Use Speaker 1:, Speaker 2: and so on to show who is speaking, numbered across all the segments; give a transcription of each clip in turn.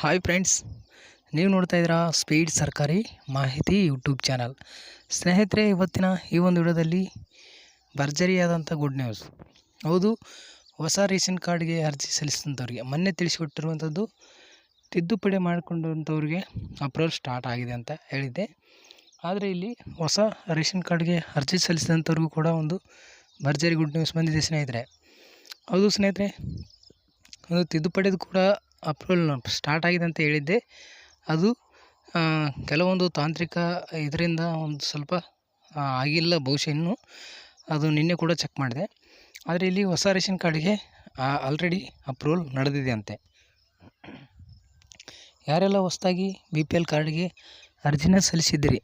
Speaker 1: Hi friends ನೀವು ನೋಡ್ತಾ ಇದ್ದೀರಾ ಸ್ಪೀಡ್ ಸರ್ಕಾರಿ ಮಾಹಿತಿ ಯೂಟ್ಯೂಬ್ ಚಾನಲ್ ಸ್ನೇಹಿತರೆ, ಇವತ್ತಿನ ಈ ಒಂದು ವಿಡಿಯೋದಲ್ಲಿ ಭರ್ಜರಿಯಾದಂಥ ಗುಡ್ ನ್ಯೂಸ್ ಹೌದು, ಹೊಸ ರೇಷನ್ ಕಾರ್ಡ್ಗೆ ಅರ್ಜಿ ಸಲ್ಲಿಸಿದಂಥವ್ರಿಗೆ, ಮೊನ್ನೆ ತಿಳಿಸಿಕೊಟ್ಟಿರುವಂಥದ್ದು ತಿದ್ದುಪಡಿ ಮಾಡಿಕೊಂಡಂಥವ್ರಿಗೆ ಅಪ್ರೂವಲ್ ಸ್ಟಾರ್ಟ್ ಆಗಿದೆ ಅಂತ ಹೇಳಿದ್ದೆ. ಆದರೆ ಇಲ್ಲಿ ಹೊಸ ರೇಷನ್ ಕಾರ್ಡ್ಗೆ ಅರ್ಜಿ ಸಲ್ಲಿಸಿದಂಥವ್ರಿಗೂ ಕೂಡ ಒಂದು ಭರ್ಜರಿ ಗುಡ್ ನ್ಯೂಸ್ ಬಂದಿದೆ ಸ್ನೇಹಿತರೆ. ಹೌದು ಸ್ನೇಹಿತರೆ, ಒಂದು ತಿದ್ದುಪಡಿದು ಕೂಡ ಅಪ್ರೂವಲ್ ಸ್ಟಾರ್ಟ್ ಆಗಿದೆ ಅಂತ ಹೇಳಿದ್ದೆ. ಅದು ಕೆಲವೊಂದು ತಾಂತ್ರಿಕ ಇದರಿಂದ ಒಂದು ಸ್ವಲ್ಪ ಆಗಿಲ್ಲ ಬಹುಶಃ ಇನ್ನೂ. ಅದು ನಿನ್ನೆ ಕೂಡ ಚೆಕ್ ಮಾಡಿದೆ. ಆದರೆ ಇಲ್ಲಿ ಹೊಸ ರೇಷನ್ ಕಾರ್ಡಿಗೆ ಆಲ್ರೆಡಿ ಅಪ್ರೂವಲ್ ನಡೆದಿದೆ ಅಂತೆ. ಯಾರೆಲ್ಲ ಹೊಸದಾಗಿ ಬಿ ಪಿ ಎಲ್ ಕಾರ್ಡ್ಗೆ ಅರ್ಜಿನ ಸಲ್ಲಿಸಿದ್ದೀರಿ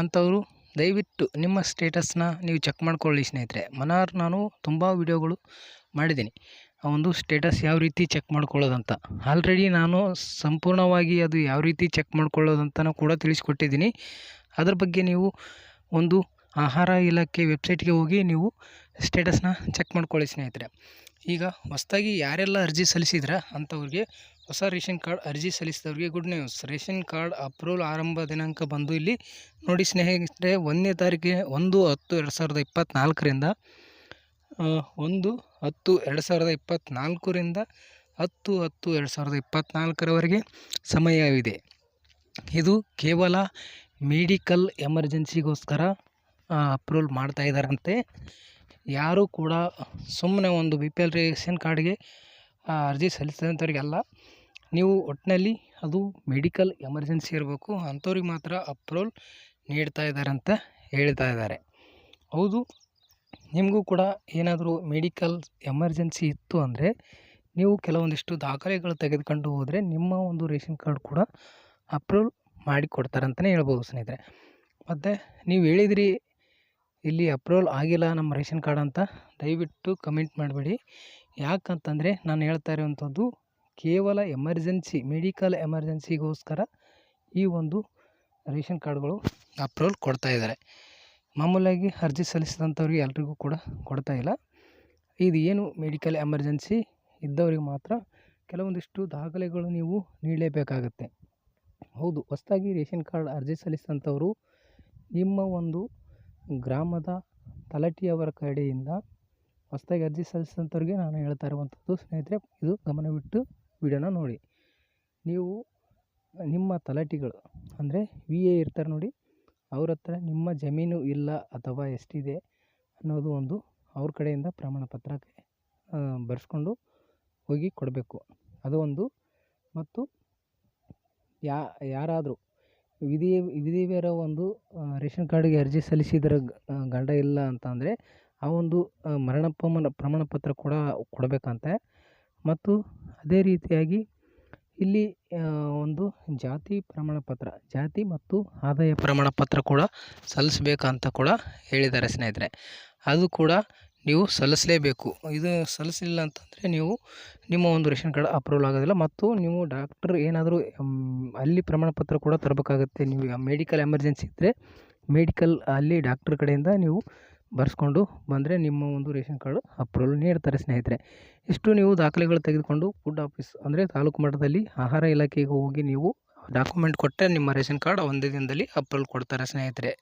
Speaker 1: ಅಂಥವರು ದಯವಿಟ್ಟು ನಿಮ್ಮ ಸ್ಟೇಟಸ್ನ ನೀವು ಚೆಕ್ ಮಾಡ್ಕೊಳ್ಳಿ ಸ್ನೇಹಿತರೆ. ಮನಾರ್ ನಾನು ತುಂಬ ವಿಡಿಯೋಗಳು ಮಾಡಿದ್ದೀನಿ. ಆ ಒಂದು ಸ್ಟೇಟಸ್ ಯಾವ ರೀತಿ ಚೆಕ್ ಮಾಡ್ಕೊಳ್ಳೋದಂತ. ಆಲ್ರೆಡಿ ನಾನು ಸಂಪೂರ್ಣವಾಗಿ ಅದು ಯಾವ ರೀತಿ ಚೆಕ್ ಮಾಡ್ಕೊಳ್ಳೋದಂತನೂ ಕೂಡ ತಿಳಿಸ್ಕೊಟ್ಟಿದ್ದೀನಿ. ಅದ್ರ ಬಗ್ಗೆ ನೀವು ಒಂದು ಆಹಾರ ಇಲಾಖೆ ವೆಬ್ಸೈಟ್ಗೆ ಹೋಗಿ ನೀವು ಸ್ಟೇಟಸ್ನ ಚೆಕ್ ಮಾಡ್ಕೊಳ್ಳಿ ಸ್ನೇಹಿತರೆ. ಈಗ ಹೊಸದಾಗಿ ಯಾರೆಲ್ಲ ಅರ್ಜಿ ಸಲ್ಲಿಸಿದ್ರ ಅಂಥವ್ರಿಗೆ ಹೊಸ ರೇಷನ್ ಕಾರ್ಡ್ ಅರ್ಜಿ ಸಲ್ಲಿಸಿದವ್ರಿಗೆ good news ration card approval ಆರಂಭ ದಿನಾಂಕ ಬಂದು ಇಲ್ಲಿ ನೋಡಿ ಸ್ನೇಹಿತರೆ, ಒಂದನೇ ತಾರೀಕಿಗೆ ಒಂದು ಹತ್ತು ಎರಡು ಸಾವಿರದ ಇಪ್ಪತ್ತ್ನಾಲ್ಕರಿಂದ ಒಂದು ಹತ್ತು ಎರಡು ಸಾವಿರದ ಇಪ್ಪತ್ತ್ನಾಲ್ಕರಿಂದ ಹತ್ತು ಹತ್ತು ಎರಡು ಸಾವಿರದ ಇಪ್ಪತ್ತ್ನಾಲ್ಕರವರೆಗೆ ಸಮಯವಿದೆ. ಇದು ಕೇವಲ ಮೆಡಿಕಲ್ ಎಮರ್ಜೆನ್ಸಿಗೋಸ್ಕರ ಅಪ್ರೂವಲ್ ಮಾಡ್ತಾ ಇದ್ದಾರಂತೆ. ಯಾರೂ ಕೂಡ ಸುಮ್ಮನೆ ಒಂದು ಬಿ ಪಿ ಎಲ್ ರೇಷನ್ ಕಾರ್ಡ್ಗೆ ಅರ್ಜಿ ಸಲ್ಲಿಸಿದಂಥವ್ರಿಗೆಲ್ಲ. ನೀವು ಒಟ್ಟಿನಲ್ಲಿ ಅದು ಮೆಡಿಕಲ್ ಎಮರ್ಜೆನ್ಸಿ ಇರಬೇಕು, ಅಂಥವ್ರಿಗೆ ಮಾತ್ರ ಅಪ್ರೂವಲ್ ನೀಡ್ತಾ ಇದ್ದಾರಂತ ಹೇಳ್ತಾ ಇದ್ದಾರೆ. ಹೌದು ನಿಮಗೂ ಕೂಡ ಏನಾದರೂ ಮೆಡಿಕಲ್ ಎಮರ್ಜೆನ್ಸಿ ಇತ್ತು ಅಂದರೆ ನೀವು ಕೆಲವೊಂದಿಷ್ಟು ದಾಖಲೆಗಳು ತೆಗೆದುಕೊಂಡು ಹೋದರೆ ನಿಮ್ಮ ಒಂದು ರೇಷನ್ ಕಾರ್ಡ್ ಕೂಡ ಅಪ್ರೂವ್ ಮಾಡಿ ಕೊಡ್ತಾರೆ ಅಂತಲೇ ಹೇಳ್ಬೋದು ಸ್ನೇಹಿತರೆ. ಮತ್ತು ನೀವು ಹೇಳಿದಿರಿ ಇಲ್ಲಿ ಅಪ್ರೂವಲ್ ಆಗಿಲ್ಲ ನಮ್ಮ ರೇಷನ್ ಕಾರ್ಡ್ ಅಂತ. ದಯವಿಟ್ಟು ಕಮೆಂಟ್ ಮಾಡಬೇಡಿ. ಯಾಕಂತಂದರೆ ನಾನು ಹೇಳ್ತಾ ಇರುವಂಥದ್ದು ಕೇವಲ ಎಮರ್ಜೆನ್ಸಿ, ಮೆಡಿಕಲ್ ಎಮರ್ಜೆನ್ಸಿಗೋಸ್ಕರ ಈ ಒಂದು ರೇಷನ್ ಕಾರ್ಡ್ಗಳು ಅಪ್ರೂವಲ್ ಕೊಡ್ತಾ ಇದ್ದಾರೆ. ಮಾಮೂಲಾಗಿ ಅರ್ಜಿ ಸಲ್ಲಿಸಿದಂಥವ್ರಿಗೆ ಎಲ್ರಿಗೂ ಕೂಡ ಕೊಡ್ತಾ ಇಲ್ಲ. ಇದು ಏನು ಮೆಡಿಕಲ್ ಎಮರ್ಜೆನ್ಸಿ ಇದ್ದವ್ರಿಗೆ ಮಾತ್ರ ಕೆಲವೊಂದಿಷ್ಟು ದಾಖಲೆಗಳು ನೀವು ನೀಡಲೇಬೇಕಾಗತ್ತೆ. ಹೌದು, ಹೊಸದಾಗಿ ರೇಷನ್ ಕಾರ್ಡ್ ಅರ್ಜಿ ಸಲ್ಲಿಸಿದಂಥವರು ನಿಮ್ಮ ಒಂದು ಗ್ರಾಮದ ತಲಾಟಿಯವರ ಕಡೆಯಿಂದ ಹೊಸದಾಗಿ ಅರ್ಜಿ ಸಲ್ಲಿಸಿದಂಥವ್ರಿಗೆ ನಾನು ಹೇಳ್ತಾ ಇರುವಂಥದ್ದು, ಸ್ನೇಹಿತರೆ, ಇದು ಗಮನವಿಟ್ಟು ವಿಡಿಯೋನ ನೋಡಿ. ನೀವು ನಿಮ್ಮ ತಲಾಟಿಗಳು, ಅಂದರೆ ವಿ ಎ ಇರ್ತಾರೆ ನೋಡಿ ಅವ್ರ ಹತ್ರ ನಿಮ್ಮ ಜಮೀನು ಇಲ್ಲ ಅಥವಾ ಎಷ್ಟಿದೆ ಅನ್ನೋದು ಒಂದು ಅವ್ರ ಕಡೆಯಿಂದ ಪ್ರಮಾಣ ಪತ್ರ ಬರೆಸ್ಕೊಂಡು ಹೋಗಿ ಕೊಡಬೇಕು. ಅದು ಒಂದು. ಮತ್ತು ಯಾ, ಯಾರಾದರೂ ವಿಧಿ ವಿಧಿವೇರ ಒಂದು ರೇಷನ್ ಕಾರ್ಡ್ಗೆ ಅರ್ಜಿ ಸಲ್ಲಿಸಿದ್ರೆ ಗಂಡ ಇಲ್ಲ ಅಂತ ಅಂದರೆ ಆ ಒಂದು ಮರಣ ಪ್ರಮಾಣ ಪ್ರಮಾಣ ಪತ್ರ ಕೂಡ ಕೊಡಬೇಕಂತೆ. ಮತ್ತು ಅದೇ ರೀತಿಯಾಗಿ ಇಲ್ಲಿ ಒಂದು ಜಾತಿ ಪ್ರಮಾಣ ಪತ್ರ, ಜಾತಿ ಮತ್ತು ಆದಾಯ ಪ್ರಮಾಣ ಪತ್ರ ಕೂಡ ಸಲ್ಲಿಸಬೇಕಂತ ಕೂಡ ಹೇಳಿದ್ದಾರೆ ಸ್ನೇಹಿತರೆ. ಅದು ಕೂಡ ನೀವು ಸಲ್ಲಿಸಲೇಬೇಕು. ಇದು ಸಲ್ಲಿಸಲಿಲ್ಲ ಅಂತಂದರೆ ನೀವು ನಿಮ್ಮ ಒಂದು ರೇಷನ್ ಕಾರ್ಡ್ ಅಪ್ರೂವಲ್ ಆಗೋದಿಲ್ಲ ಮತ್ತು ನೀವು ಡಾಕ್ಟ್ರ್ ಏನಾದರೂ ಅಲ್ಲಿ ಪ್ರಮಾಣ ಪತ್ರ ಕೂಡ ತರಬೇಕಾಗುತ್ತೆ. ನೀವು ಮೆಡಿಕಲ್ ಎಮರ್ಜೆನ್ಸಿ ಇದ್ದರೆ ಮೆಡಿಕಲ್ ಅಲ್ಲಿ ಡಾಕ್ಟ್ರ್ ಕಡೆಯಿಂದ ನೀವು ಬರೆಸ್ಕೊಂಡು ಬಂದರೆ ನಿಮ್ಮ ಒಂದು ರೇಷನ್ ಕಾರ್ಡು ಅಪ್ರೂವಲ್ ನೀಡ್ತಾರೆ, ಸ್ನೇಹಿತರೆ. ಇಷ್ಟು ನೀವು ದಾಖಲೆಗಳು ತೆಗೆದುಕೊಂಡು ಫುಡ್ ಆಫೀಸ್ ಅಂದರೆ ತಾಲೂಕು ಮಟ್ಟದಲ್ಲಿ ಆಹಾರ ಇಲಾಖೆಗೆ ಹೋಗಿ ನೀವು ಡಾಕ್ಯುಮೆಂಟ್ ಕೊಟ್ಟರೆ ನಿಮ್ಮ ರೇಷನ್ ಕಾರ್ಡ್ ಒಂದೇ ದಿನದಲ್ಲಿ ಅಪ್ರೂವಲ್ ಕೊಡ್ತಾರೆ, ಸ್ನೇಹಿತರೆ.